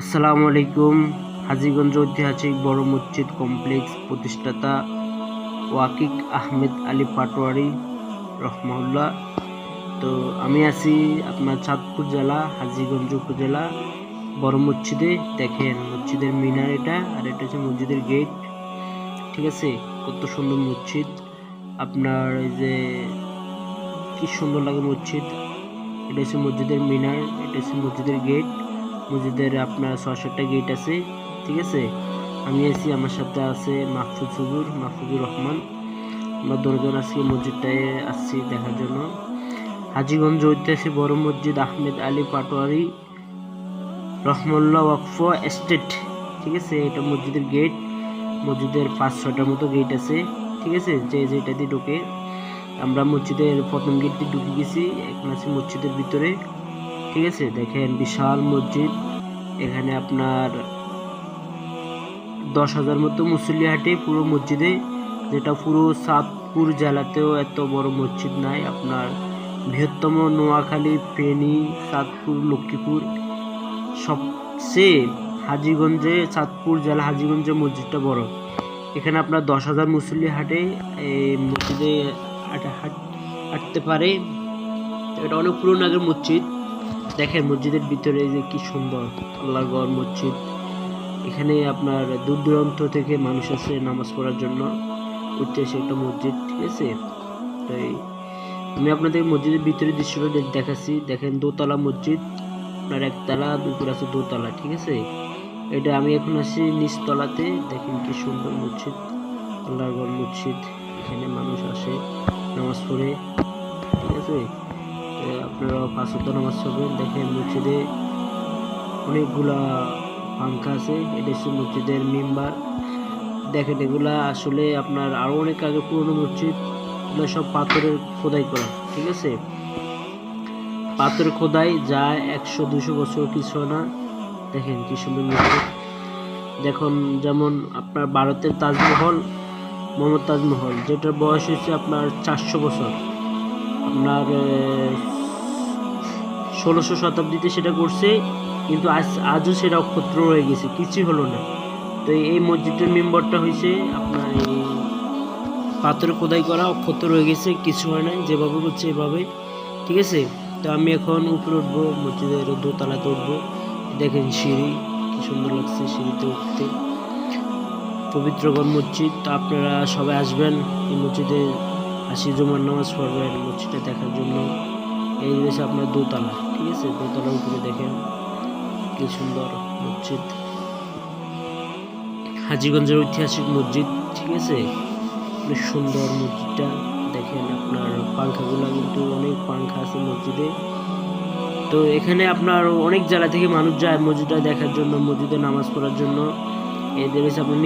আসসালামু আলাইকুম। হাজিগঞ্জ ঐতিহাসিক বড় মসজিদ কমপ্লেক্স প্রতিষ্ঠাতা ওয়াকিক আহমেদ আলী পাটোয়ারি রহমাউল্লাহ। তো আমি আছি আপনার চাঁদপুর জেলা, হাজিগঞ্জ উপজেলা, বড় মসজিদে। দেখেন মসজিদের মিনার এটা আর এটা হচ্ছে মসজিদের গেট। ঠিক আছে? কত সুন্দর মসজিদ। আপনার এই যে কি সুন্দর লাগে মসজিদ। এটা হচ্ছে মসজিদের মিনার, এটা হচ্ছে মসজিদের গেট। মসজিদের আপনার সাতটা গেট আছে, ঠিক আছে? আমি আছি, আমার সাথে আছে মাহফুজ হুজুর, মাহফুজুর রহমান। আমরা দুজন আজকে মসজিদটায় আসছি দেখার জন্য। হাজিগঞ্জ ঐতিহাসিক বড় মসজিদ আহমেদ আলী পাটোয়ারি, রহমুল্লাহ ওয়াকফ এস্টেট, ঠিক আছে? এটা মসজিদের গেট মসজিদের পাঁচ ছটার মতো গেট আছে, ঠিক আছে? যে যেটা দিয়ে ঢোকে। আমরা মসজিদের প্রথম গেট দিয়ে ঢুকে গেছি, এখন আছি মসজিদের ভিতরে। ঠিক আছে? দেখেন, বিশাল মসজিদ। এখানে আপনার দশ হাজার মতো মুসল্লি হাটে পুরো মসজিদে, যেটা পুরো সাতপুর জেলাতেও এত বড় মসজিদ নাই। আপনার বৃহত্তম নোয়াখালী, ফেনী, সাতপুর, লক্ষ্মীপুর, সবচেয়ে হাজিগঞ্জে চাঁদপুর জেলা হাজিগঞ্জে মসজিদটা বড়। এখানে আপনার দশ হাজার মুসল্লি হাটে, এই মসজিদে হাঁটা- হাঁট- হাঁটতে পারে। এটা অনেক পুরোনো আগের মসজিদ। দেখেন মসজিদের ভিতরে যে কি সুন্দর, আল্লাহর ঘর, মসজিদ। এখানে আপনার দূর দূরান্ত থেকে মানুষ আসে নামাজ পড়ার জন্য। ঐতিহাসিক একটা মসজিদ, ঠিক আছে? তো আমি আপনাদের মসজিদের ভিতরে দৃশ্যটা দেখাচ্ছি। দেখেন দোতলা মসজিদ, আপনার একতলা, দুপুর আছে দোতলা, ঠিক আছে? এটা আমি এখন আছি নিচতলাতে। দেখেন কি সুন্দর মসজিদ, আল্লাহর ঘর, মসজিদ। এখানে মানুষ আসে নামাজ পড়ে, ঠিক আছে? আপনারা পাঁচ ওয়াক্ত নামাজ পড়বেন। দেখেন মসজিদে অনেকগুলা পাঙ্খা আছে। এটা হচ্ছে মসজিদের মেম্বার। দেখেন এগুলা আসলে আপনার আরও অনেক আগে পুরনো মসজিদ। এগুলো সব পাথরের খোদাই করা, ঠিক আছে? পাথর খোদাই যা একশো দুশো বছর, কিছু না। দেখেন কি সুন্দর মসজিদ। দেখুন, যেমন আপনার ভারতের তাজমহল, মোহাম্মদ তাজমহল, যেটার বয়স হচ্ছে আপনার চারশো বছর। আপনার ষোলোশো শতাব্দীতে সেটা করছে, কিন্তু আজ, আজও সেটা অক্ষত্র রয়ে গেছে, কিছুই হলো না। তো এই মসজিদের মেম্বারটা হয়েছে আপনার এই পাথরে খোদাই করা অক্ষত্র রয়ে গেছে, কিছু হয় না যেভাবে করছে এভাবে। ঠিক আছে? তো আমি এখন উপরে উঠবো, মসজিদের দোতলাতে উঠবো, দেখেন সিঁড়ি, কি সুন্দর লাগছে সিঁড়িতে উঠতে। পবিত্রগণ মসজিদ, তো আপনারা সবাই আসবেন এই মসজিদে। আসি জুমার নামাজ পড়বেন মসজিদটা দেখার জন্য। এই রয়েছে আপনার দোতলা, ঠিক আছে? দোতলা উপরে দেখেন কি সুন্দর মসজিদ। হাজিগঞ্জের ঐতিহাসিক মসজিদ, ঠিক আছে? অনেক সুন্দর মসজিদটা। দেখেন আপনার পাংখাগুলো কিন্তু অনেক পাংখা আছে মসজিদে। তো এখানে আপনার অনেক জেলা থেকে মানুষ যায় মসজিদটা দেখার জন্য, মসজিদে নামাজ পড়ার জন্য। এদের হচ্ছে আপনার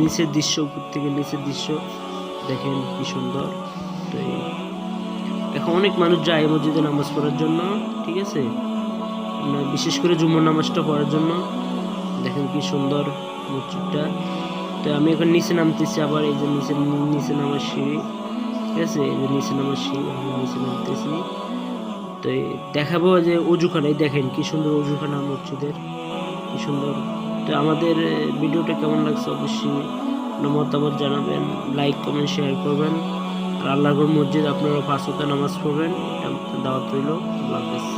নিচের দৃশ্য, উপর থেকে নিচের দৃশ্য। দেখেন কি সুন্দর। তো এখন অনেক মানুষ যায় মসজিদে নামাজ পড়ার জন্য, ঠিক আছে? বিশেষ করে জুম্মর নামাজটা পড়ার জন্য। দেখেন কি সুন্দর মসজিদটা। তো আমি এখন নিচে নামতেছি আবার, এই যে নিচে নিচে নামার সিঁড়ি, ঠিক আছে? এই যে নিচে নামার সিঁড়ি, আমি নিচে নামতেছি। তো দেখাবো যে অজুখানা এই দেখেন কি সুন্দর অজুখানা মসজিদের, কি সুন্দর। তো আমাদের ভিডিওটা কেমন লাগছে অবশ্যই আপনার মতামত জানাবেন লাইক কমেন্ট শেয়ার করবেন। আর আল্লাহর মসজিদ আপনারা পাঁচ নামাজ পড়বেন দাওয়াত রইল। আল্লাহ হাফেজ।